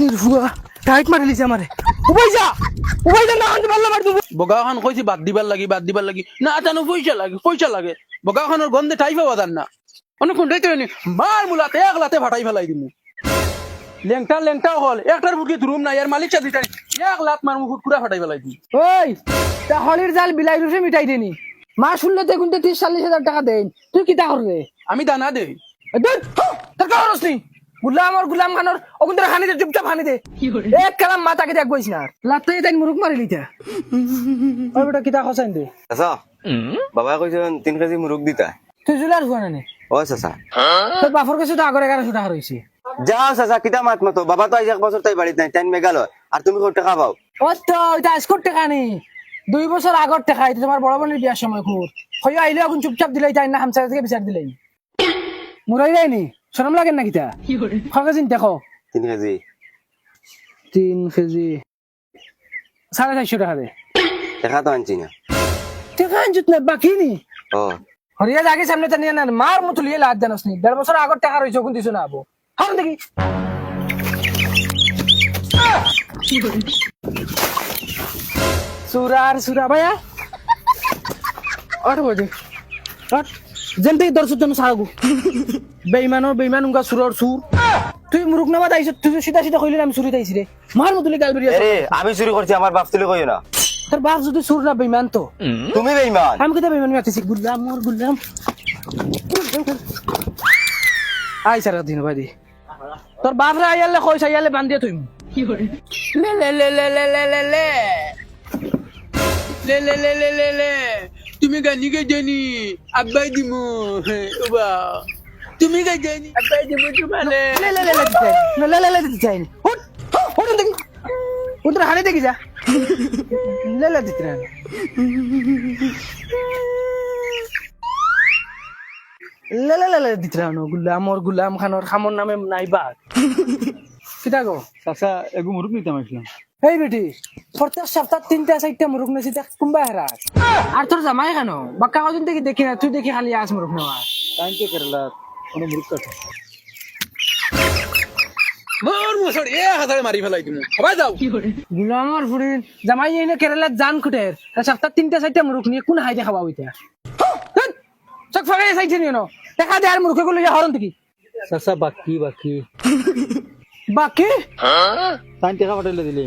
নির্ভুয়া tight মারি লিছে আমারে। উবাই যা! উবাই যা না আনতে পারলাম আর তুমি বগাখান কইছি বাদ দিবার লাগি বাদ দিবার লাগি। না জানো পয়সা লাগে পয়সা লাগে। বগাখানোর গন্ধে না। নি মার মুলাতে এক লাতে ফাটাই ফেলাই দিমু। লেংটা লেংটা হল। একটার ফুটকি ধরুম না এর মালিক চাদি এক লাত মার মুখ কুড়া ফাটাই ফেলাই দিম। ওই তা হলির জাল বিলাই রুসে মিটাই দেনি। মা শুনলে তো কিন্তু তিরিশ চল্লিশ হাজার টাকা দেন তুই কিতা করবে আমি দানা দেই। তোর গুলাম আর গুলাম খানোর হানি দে চুপচাপ হানি দে। এক কালাম দেখ না তাই মুরুক মারি লিতা। ওই বেটা কিতা খসাইন দে? চাচা বাবাই কৈছে তিন কেজি মুরগ দিতা তুই জুলার হুয়া নানি ও চাচা। তোর বাপর কাছে তো আগর এগারোশো টাকা রয়েছে যাও চাচা কিতা মাত মতো? বাবা তো আজ এক বছর তাই বাড়িতে নাই তাই মেঘালয় আর তুমি কত টাকা পাও? ও তো এটা আজকর টাকা নেই দুই বছর আগর টাকা এটা তোমার বড় বোনের বিয়ার সময় খুব হইয়া আইলে এখন চুপচাপ দিলাই তাই না হামসার থেকে বিচার দিলাই মুরাই যায়নি শরম লাগে না কিতা? খরকা চিন্তা দেখো। তিন কেজি। তিন কেজি। সাড়ে চারশো টাকা দে। দেখা তো আনছি না। টাকা আনজুত না বাকি নি? ও। হরিয়া জাগে সামনে তো নিয়ে না মার মতো লিয়ে লাদ জানাস নি। দেড় বছর আগর টাকা রয়েছে ওখান দিছো না আবো। হাম দেখি। সুরার সুরা ভাইয়া। আট বজে আট যেমতে দর্শক জন সাগু বেইমানো বেইমান উনকা সুরর সুর তুই মুরুক নামা দাইছ তুই তো সিধা সিধা কইলি আমি সুরি দাইছি রে মার মতলি গাল বেরিয়ে আরে আমি চুরি করছি আমার বাপ তুলি কইও না তোর বাপ যদি সুর না বেইমান তো তুমি বেইমান আমি কেটে বেইমান মারতেছি গুল্লাম মোর গুল্লাম আই সারা দিন ভাই দি তোর বাপ রে আইয়ালে কইস আইয়ালে বান্ধিয়ে তুই কি লে লে লে লে লে লে লে লে লে লে লে লে লে লে তুমি গানি গে জানি আব্বাই দিমু ওবা তুমি গে জানি আব্বাই দিমু তোমারে লে লে লে লে দিতে না লে লে লে দিতে চাই হুট দেখি যা লে লে দিতে না লে লে লে লে দিতে না গুলাম মোর গুলাম খানোর খামর নামে নাই বাদ কিটা গো চাচা এগু মুরুক নিতাম আসলাম এই বেটি প্রত্যেক সপ্তাহ তিনটা চারটা মুরুখ নেছি দেখ কোনবা হেরাস আর তোর জামাই কেন? বাক্কা কদিন থেকে দেখি না তুই দেখি খালি আস মুরুখ নেওয়া। টাইম তো কেরালা কোনো মুরুক কাটে মোর মুসড় এ হাজারে মারি ফেলাই দিমু। সবাই যাও। গুলামর ফুরিন জামাই এনে কেরালার জান খুটের সপ্তাহ তিনটা চারটা মুরুখ নিয়ে কোন হাইতে খাওয়া হইতে চক ফাঁকাই চাইছে নিয়ে নো দেখা দে আর মুরুখে গুলো হরন থেকে চাচা বাকি বাকি। বাকি? টাইম টাকা পাঠাইলে দিলে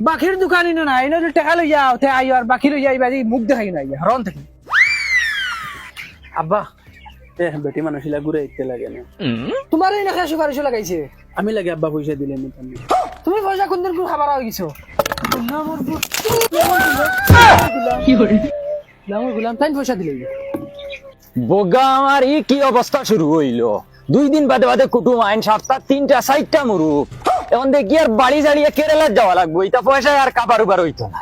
বাকির দোকান ইনো না এনে টাকা লই যাও তে আই আর বাকি লই যাই বাজি মুখ দেখাই না হরন থেকে আব্বা এ বেটি মানুষ ইলা ঘুরে ইতে লাগে না? তোমার এই নাকি সুপারিশ লাগাইছে? আমি লাগে আব্বা পয়সা দিলে আমি তামি তুমি পয়সা কোন দিন কোন খাবার হয়ে গেছো গুলাম গুলাম তাই পয়সা দিলে বগা আমার ই কি অবস্থা শুরু হইল? দুই দিন বাদে বাদে কুটুম আইন সপ্তাহ তিনটা চারটা মুরুখ এখন দেখি আর বাড়ি জাড়িয়ে কেরালার যাওয়া লাগবো। এটা পয়সা আর কাবার উবার হইতো না।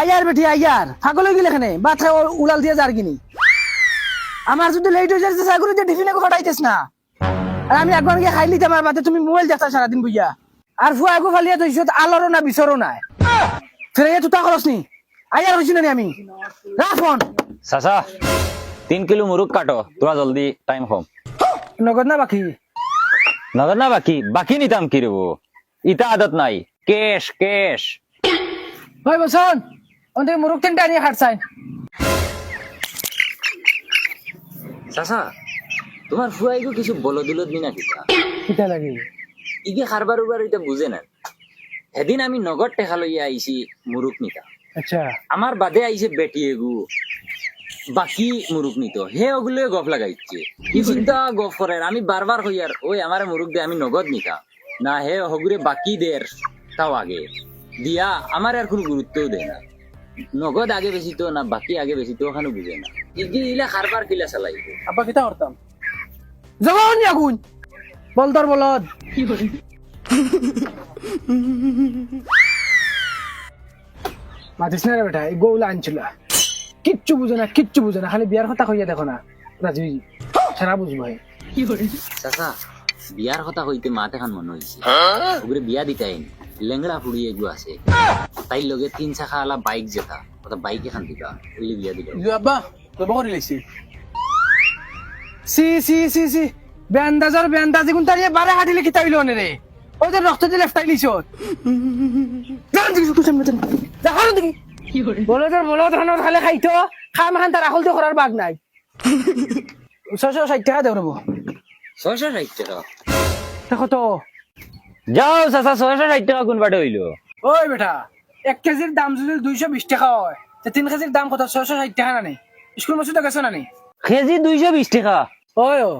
আয়ার বেটি, আয়ার। ছাগল গেলে এখানে? বাথা উলাল দিয়ে যার কিনি আমার যদি লেট হয়ে যাচ্ছে ছাগল দিয়ে টিফিনে ফটাইতেছ না। আর আমি একবার গিয়ে খাই লিতে আমার তুমি মোবাইল দেখতা সারাদিন বুঝিয়া আর ফুয়া আগু ফালিয়া তো আলোরও না, বিচরও নাই। ফিরে তুতা খরচ নি। আয়ার হয়েছি না আমি। রাখ ফোন চাচা তিন কিলো মুরুখ কাটো তোরা জলদি টাইম কম নগদ না বাকি? নগদ না বাকি? বাকি নিতাম কি রব ইটা আদত নাই। কেশ কেশ। ভাই বসন ওদের মুরুখ তিনটা নিয়ে হাট চাই। চাচা তোমার ফুয়াইগো কিছু বলো দুলত নি নাকি কিতা লাগে? ইগে খারবার উবার এটা বুঝে না সেদিন আমি নগদ টেকা লইয়া আইছি মুরুখ নিতা। আচ্ছা। আমার বাদে আইছে বেটি এগু। বাকি মুরুখ নিত। হে ওগুলো গফ লাগাইছে। কি চিন্তা গফ করে আমি বারবার হই আর ওই আমার মুরুখ দে আমি নগদ নিতাম। না হে হগুরে বাকি দের তাও আগে। দিয়া আমার আর কোনো গুরুত্বও দেয় না। নগদ আগে বেশি তো না বাকি আগে বেশি তো ওখানে বুঝে না। ইগি ইলা খারবার কিলা চালাই আব্বা কিতা করতাম? জবান আগুন বলদর বলদ। মাতিস না রে বেটা এই গৌলা আনছিল। কিচ্ছু বুঝে না কিচ্ছু বুঝে না খালি বিয়ার কথা কইয়া দেখো না। রাজুই সারা বুঝব ভাই চাচা বিয়ার কথা হইতে মাতে খান মনে হয়েছে ওগুলো বিয়া দিতে আইন লেংড়া ফুড়ি এগু আছে। তাই লগে তিন চাকা আলা বাইক যেতা ওটা বাইক এখান দিবা ওইলে বিয়া দিল। আব্বা তবে করে লাইছি। সি সি সি সি বেন্দাজর বেন্দাজি গুণ তারিয়ে বারে হাঁটিলে কিতা হইল রে? ওই যে রক্ত দিয়ে লেফটাই তোর খালে খাইতো। খাম খান তার আখল তো করার বাগ নাই। ছশো ষাট টাকা দেব রবো ষাট টাকা? দেখো তো। যাও চাচা ছয়শো ষাট টাকা কোন বাটে হইল? ওই বেটা এক কেজির দাম যদি দুইশো বিশ টাকা হয় তে তিন কেজির দাম কত? ছয়শো ষাট টাকা নানি। স্কুল মাসুদ গেছো নানি? কেজি দুইশো বিশ টাকা? ওই ও।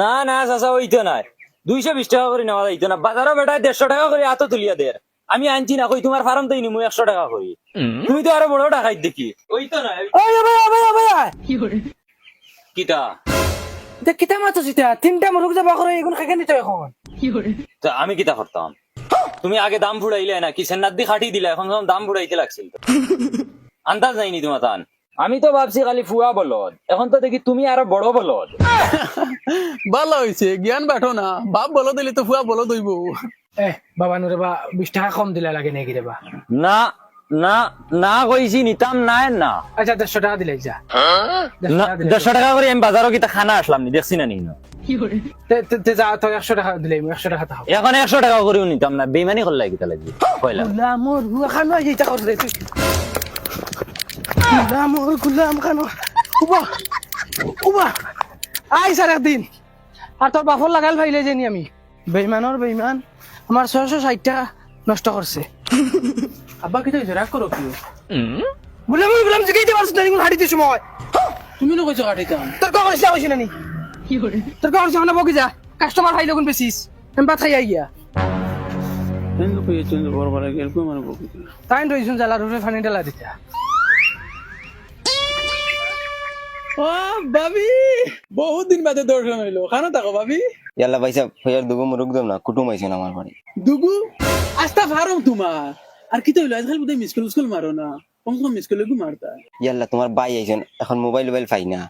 না না চাচা ওইতো নাই। দুইশো বিশ টাকা করে নেওয়া যাইতো না। বাজারও বেটায় দেড়শো টাকা করে হাতও তুলিয়া দের আমি আনছি না কই তোমার ফার্ম তাই নিমু একশো টাকা করি। তুমি তো আরও বড় টাকাই দেখি। ওই ভাই কিটা দেখ কিতা? মাছ সিতা তিনটা মুরুখ যাবা করে এগুন খাইকে নিত এখন। তো আমি কিটা করতাম? তুমি আগে দাম ফুড়াইলে না কিসের নাদ্দি খাটি দিলা এখন দাম ফুড়াইতে লাগছিল আন্দাজ নাইনি তোমার তান আমি তো ভাবছি খালি ফুয়া বলদ। এখন তো দেখি তুমি আরও বড় বলদ। ভালো হয়েছে জ্ঞান বাটো না। বাপ বলো দিলে তো ফুয়া বলো দইব এ বাবা নুরে বা বিশ টাকা কম দিলে লাগে নাকি রে বা? না না না কইছি নিতাম নাই না। আচ্ছা দেড়শো টাকা দিলে যা। না, দেড়শো টাকা করে আমি বাজারও কিতা খানা আসলাম নি দেখছি না নি তে- তে- তে যা তো একশো টাকা দিলে একশো টাকা তাও এখন একশো টাকা করেও নিতাম না বেমানি করলে কিতা লাগবে কয়লা গুলাম ওর খানো এইটা কর রে তুই। গুলাম ওর গুলাম খানো উবা উবা। আই স্যার একদিন। আর তোর বাপর লাগাল ভাইলে জানি আমি। বেইমানর বেইমান আমার ছয়শো ষাট টাকা নষ্ট করছে আব্বা কি হয়েছে রাগ করো কি গুলাম ওর গুলাম জিগাইতে পারছিস না এগুলো হাঁটিতে সময় তুমি না কইছো কাটিতাম তোর কখন ইসলাম হয়েছিল নি তোর কখন সামনে বকি যা। কাস্টমার খাই যখন বেশিস আমি কইছো মানে বকি তাই রইছুন জ্বালা রুফে ফানি ঢালা দিতা ও ভাবি। বহুত দিন বাদে দর্শন হইল। খানো থাকো ভাবি। ইয়াল্লা ভাই সাহেব হইয়ার দুগো মুরুখ দম না কুটুম আইছেন আমার বাড়ি। দুগু? আস্তা ফারম তোমার। আর কি তো হইল আজকাল বোধহয় মিসকল মিসকল মারো না। কম কম মিসকল গু মারতা। ইয়াল্লা তোমার বাই আইছেন এখন মোবাইল মোবাইল পাই না।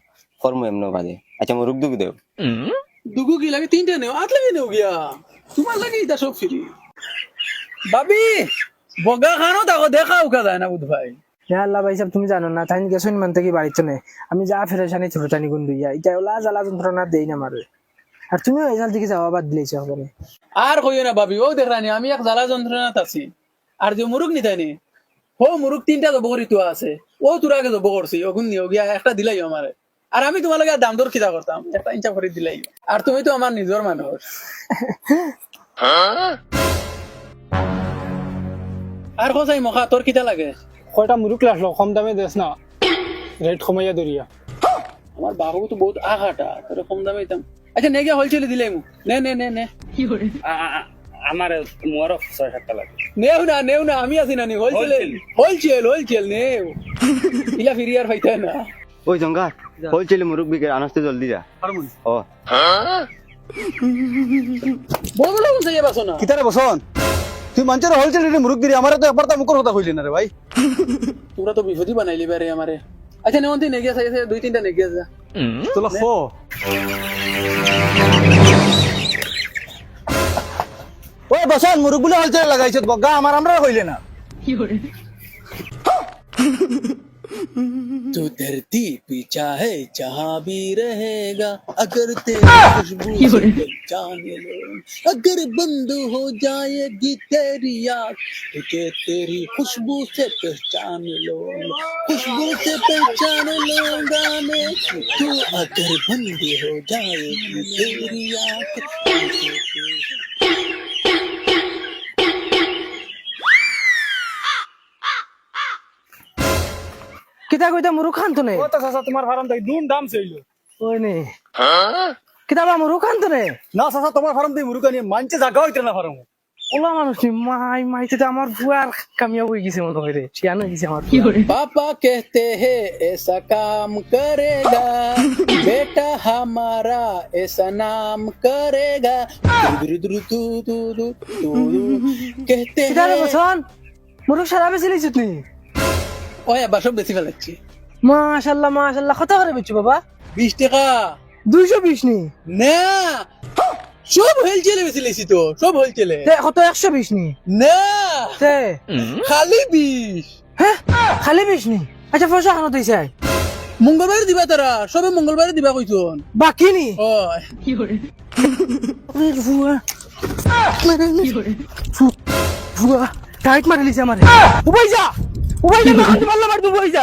কর্ম এমন বাদে। আচ্ছা মুরুখ দুগ দেও। দুগু কি লাগে তিনটা নেও? আট লাগে নেও গিয়া। তোমার লাগে এটা সব ফ্রি। ভাবি বগা খানো থাকো দেখা উকা যায় না বুধ ভাই হে আল্লাহ ভাই সাহেব তুমি জানো না? তাই গেছো মান থেকে বাড়িতে নেই আমি যা ফেরেছানি ছোটটানি গুন দুইয়া এটা ওলা জ্বালা যন্ত্রণা দেই না মারে। আর তুমি ওই জাল দিকে যাওয়া বাদ দিলেছ হবে আর কইও না ভাবি ও দেখরানি আমি এক জ্বালা যন্ত্রণাত আছি। আর যে মুরুখ নিতাই নি ও মুরুখ তিনটা জব করি তো আছে। ও তোর আগে জব করছি ওগুন নিও গিয়া একটা দিলাই আমারে। আর আমি তোমার লাগে দাম দর কিতা করতাম একটা ইঞ্চা করে দিলাই। আর তুমি তো আমার নিজের মানুষ। আর কোথায় মখা তোর কিতা লাগে? কয়টা মুরুখ লাসলো কম দামে দেস না। রেট কমাইয়া দরিয়া আমার বাবু তো বহুত আঘাটা তোর কম দামে। দিতাম আচ্ছা নে গিয়া হোলসেলে দিলাই মু নে নে নে নে। আমার মোর ছয় সাতটা লাগে। নেও না নেও না আমি আছি না নি হোলসেলে হোলসেল হোলসেল নেও। ইলা ফিরি আর না। ওই জঙ্গা হলছেলে মুরুখ বিকে আনস্তে জলদি যা। ও বড় সাইয়া বাসো না। কিতারে বসন তুই মানুষের হোলসেল রেটে মুরুখ দিলি আমার তো একবার তো মুখর কথা কইলি না রে ভাই। তোরা তো বিপদই বানাইলি বারে আমারে। আচ্ছা নেওয়ান্তি নেগিয়া চাই দুই তিনটা নেগিয়া যা তোলা খো ওই বসন মুরুখ বলে হোলসেল লাগাইছত বগা আমার আমরা কইলে না। तू धरती पे चाहे जहाँ भी रहेगा अगर तेरी खुशबू से पहचान लो। अगर बंद हो जाएगी तेरी आँख तुझे तेरी खुशबू से पहचान लो खुशबू से पहचान लूँगा मैं। तू अगर बंद हो जाएगी तेरी आँख কিতা কইতা মুরু খান তো নে ও তো চাচা তোমার ফার্ম তাই দুন দাম চাইল ওই নে কিতা বা মুরু খান তো নে না চাচা তোমার ফার্ম দিয়ে মুরুখ আনি মানছে জাগা হইতে না ফার্ম ওলা মানুষ নি মাই মাইতে তো আমার বুয়ার কামিয়াব হয়ে গেছে মনে হয় রে শিয়ান হয়ে গেছে আমার पापा कहते हैं ऐसा काम करेगा बेटा हमारा ऐसा नाम करेगा दुरु दुरु दु दु दु दु दु। कहते কিতা রে हैं বসন মুরু সারা বেশি লিছিস নি ওই আবার সব বেশি ফেলাচ্ছি? মাশাল্লাহ মাশাল্লাহ। কত করে বেচছো বাবা? বিশ টাকা। দুইশো বিশ নি? না। সব হোলসেলে বেশি লেছি তো সব হোলসেলে কত? একশো বিশ নি? না। তে। খালি বিশ। হ্যাঁ খালি বিশ নি? আচ্ছা পয়সা মঙ্গলবারে দিবা তারা সবে মঙ্গলবারে দিবা কইছন। বাকি নি? ওই ভুয়া টাইট মারি লিছে আমারে। উবাই যা! উবাই যা না মারলে মারবি ওই যা